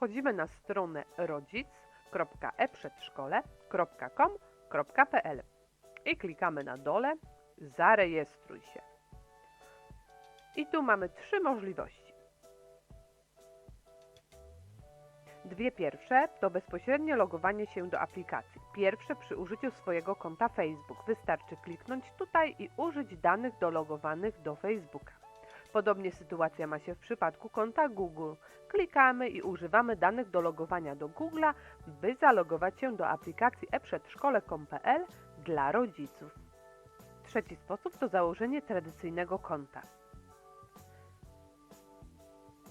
przechodzimy na stronę rodzic.eprzedszkole.com.pl i klikamy na dole Zarejestruj się. I tu mamy trzy możliwości. Dwie pierwsze to bezpośrednie logowanie się do aplikacji. Pierwsze przy użyciu swojego konta Facebook. Wystarczy kliknąć tutaj i użyć danych dologowanych do Facebooka. Podobnie sytuacja ma się w przypadku konta Google. Klikamy i używamy danych do logowania do Google'a, by zalogować się do aplikacji e-przedszkole.pl dla rodziców. Trzeci sposób to założenie tradycyjnego konta.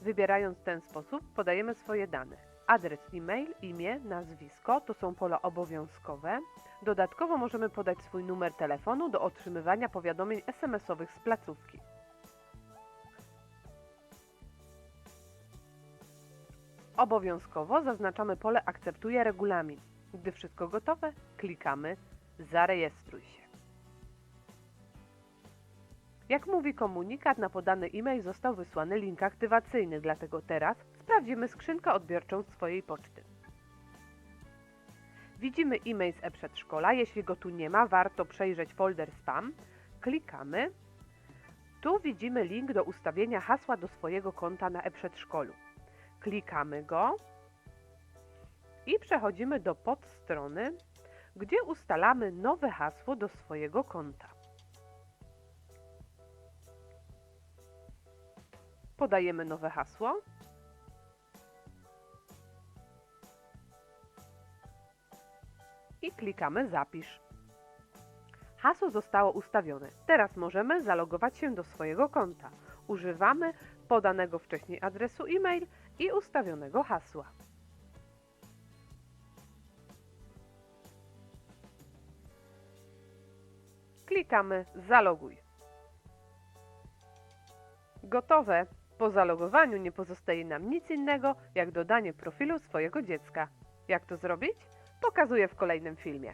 Wybierając ten sposób podajemy swoje dane. Adres e-mail, imię, nazwisko to są pola obowiązkowe. Dodatkowo możemy podać swój numer telefonu do otrzymywania powiadomień SMS-owych z placówki. Obowiązkowo zaznaczamy pole Akceptuję regulamin. Gdy wszystko gotowe, klikamy Zarejestruj się. Jak mówi komunikat, na podany e-mail został wysłany link aktywacyjny, dlatego teraz sprawdzimy skrzynkę odbiorczą swojej poczty. Widzimy e-mail z e-przedszkola. Jeśli go tu nie ma, warto przejrzeć folder spam. Klikamy. Tu widzimy link do ustawienia hasła do swojego konta na e-przedszkolu. Klikamy go i przechodzimy do podstrony, gdzie ustalamy nowe hasło do swojego konta. Podajemy nowe hasło. I klikamy Zapisz. Hasło zostało ustawione. Teraz możemy zalogować się do swojego konta. Używamy podanego wcześniej adresu e-mail i ustawionego hasła. Klikamy Zaloguj. Gotowe! Po zalogowaniu nie pozostaje nam nic innego, jak dodanie profilu swojego dziecka. Jak to zrobić? Pokazuję w kolejnym filmie.